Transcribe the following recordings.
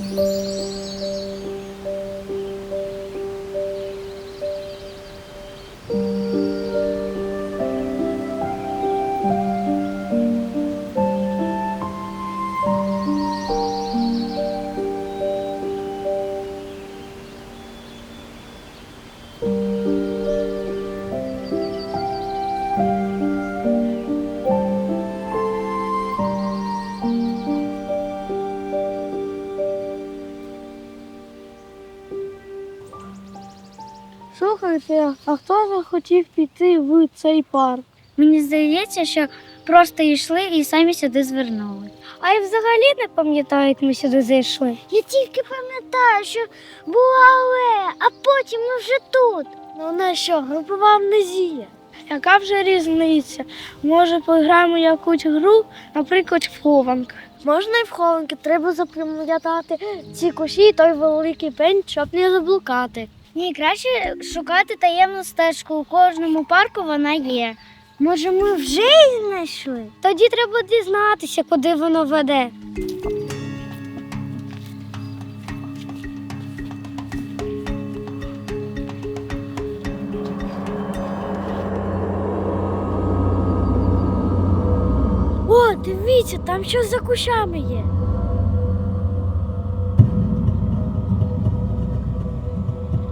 Música Слухайте, а хто захотів піти в цей парк? Мені здається, що просто йшли і самі сюди звернули. А я взагалі не пам'ятаю, як ми сюди зайшли. Я тільки пам'ятаю, що була алея, а потім ми вже тут. Ну вона що, групова амнезія? Яка вже різниця? Може, пограємо якусь гру, наприклад, в хованки. Можна і в хованки, треба запам'ятати ці кущі і той великий пень, щоб не заблукати. Ні, краще шукати таємну стежку. У кожному парку вона є. Може, ми вже її знайшли? Тоді треба дізнатися, куди воно веде. О, дивіться, там щось за кущами є.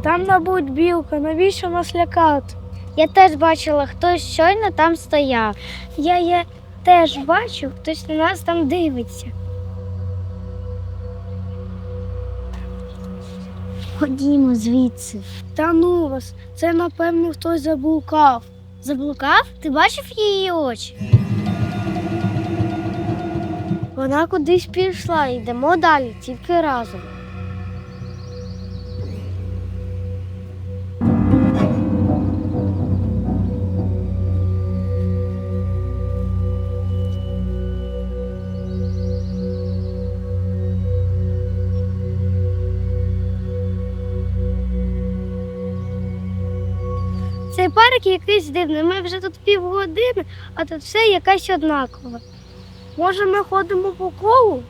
Там, мабуть, білка, навіщо нас лякати? Я теж бачила, хтось щойно там стояв. Я, я теж бачу, хтось на нас там дивиться. Ходімо звідси. Та ну вас, це напевно хтось заблукав. Заблукав? Ти бачив її очі? Вона кудись пішла, йдемо далі, тільки разом. Цей якийсь дивний. Ми вже тут півгодини, а тут все якась однакова. Може, ми ходимо по колу?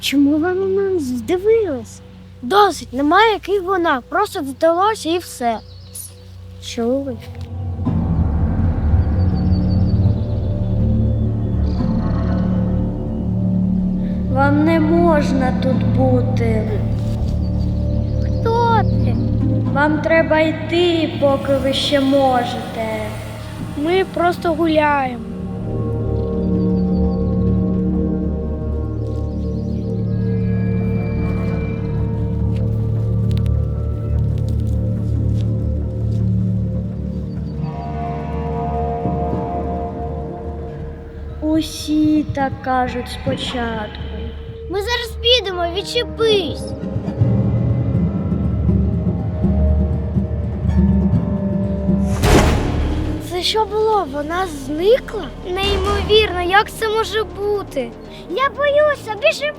Чому ви на нас здивились? Досить, немає який вона, просто здалося і все. Чули? Вам не можна тут бути. Хто ти? Вам треба йти, поки ви ще можете. Ми просто гуляємо. Усі так кажуть спочатку. Ми зараз підемо, відчепись. Це що було? Вона зникла? Неймовірно, як це може бути? Я боюся, біжимо.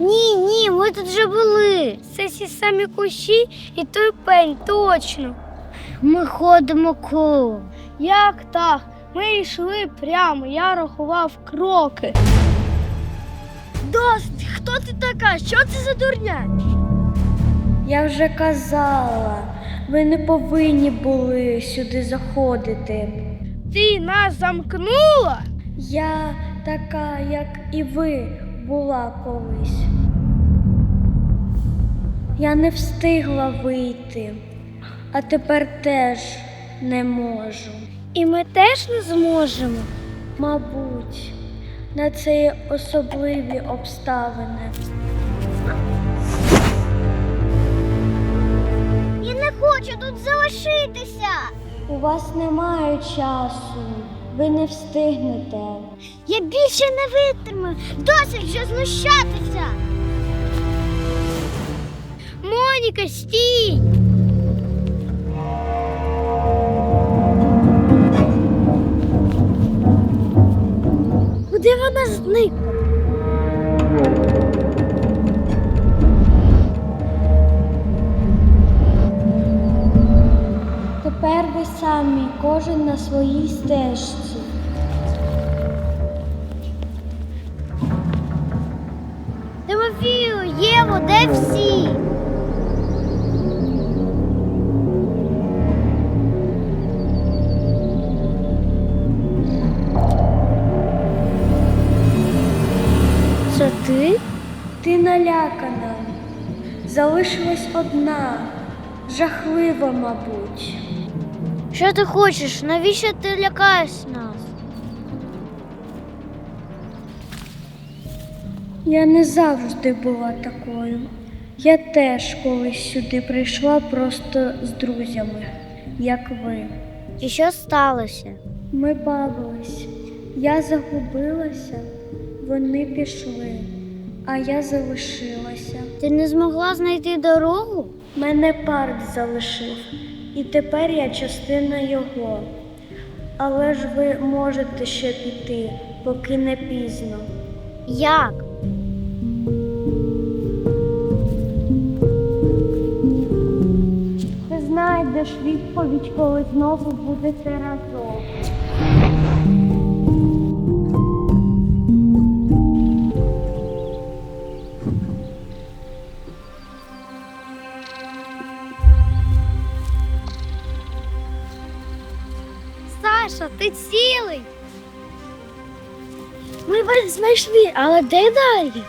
Ні, ні, ми тут вже були. Це ці самі кущі і той пень, точно. Ми ходимо колом. Як так? Ми йшли прямо, я рахував кроки. Досить, хто ти така? Що це за дурня? Я вже казала, ви не повинні були сюди заходити. Ти нас замкнула? Я така, як і ви, була колись. Я не встигла вийти, а тепер теж не можу. І ми теж не зможемо. Мабуть, на це є особливі обставини. Я не хочу тут залишитися. У вас немає часу, ви не встигнете. Я більше не витримаю. Досить вже знущатися. Моніка, стій! Куди вона зникла? Тепер ви самі, кожен на своїй стежці. Залишилась одна. Жахлива, мабуть. Що ти хочеш? Навіщо ти лякаєш нас? Я не завжди була такою. Я теж колись сюди прийшла просто з друзями, як ви. І що сталося? Ми бавились. Я загубилася, вони пішли, а я залишилася. Ти не змогла знайти дорогу? Мене парк залишив, і тепер я частина його. Але ж ви можете ще піти, поки не пізно. Як? Ти знайдеш відповідь, коли знову будете разом. Ти цілий. Ми вас знайшли, але де далі?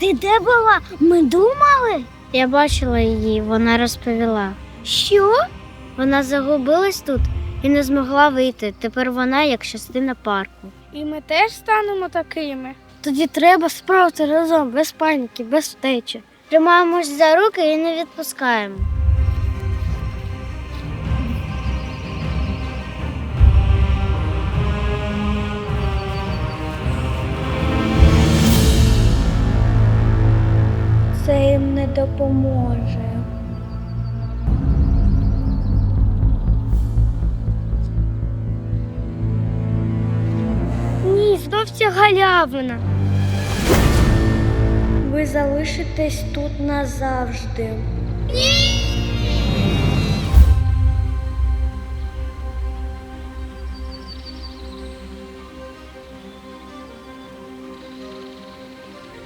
Ти де була? Ми думали? Я бачила її, вона розповіла. Що? Вона загубилась тут і не змогла вийти. Тепер вона як частина парку. І ми теж станемо такими. Тоді треба справити разом, без паніки, без втечі. Тримаємось за руки і не відпускаємо. Допоможе. Ні, знов ця галявина. Ви залишитесь тут назавжди.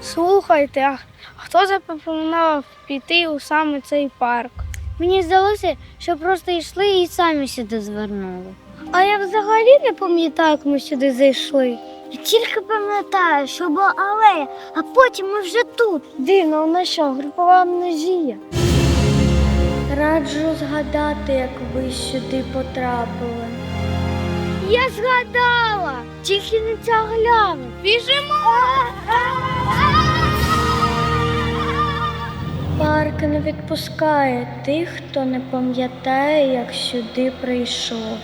Слухайте, а хто запропонував піти у саме цей парк? Мені здалося, що просто йшли і самі сюди звернули. А я взагалі не пам'ятаю, як ми сюди зайшли. Я тільки пам'ятаю, що була алея, а потім ми вже тут. Дивно, у нас що, групова амнезія? Раджу згадати, як ви сюди потрапили. Я згадала! Тільки не ця глява. Біжимо! Парк не відпускає тих, хто не пам'ятає, як сюди прийшов.